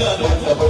Hallelujah.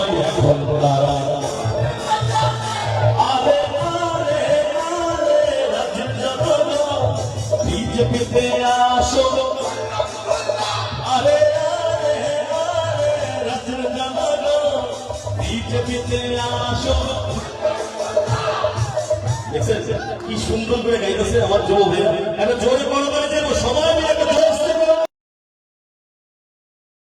বিজেপিতে আসো। আরে আরে আরে, রাজ্যের পিঠে বিজেপিতে আসো। কি সুন্দর করে গাইতেছে আমার জোর একটা জোরে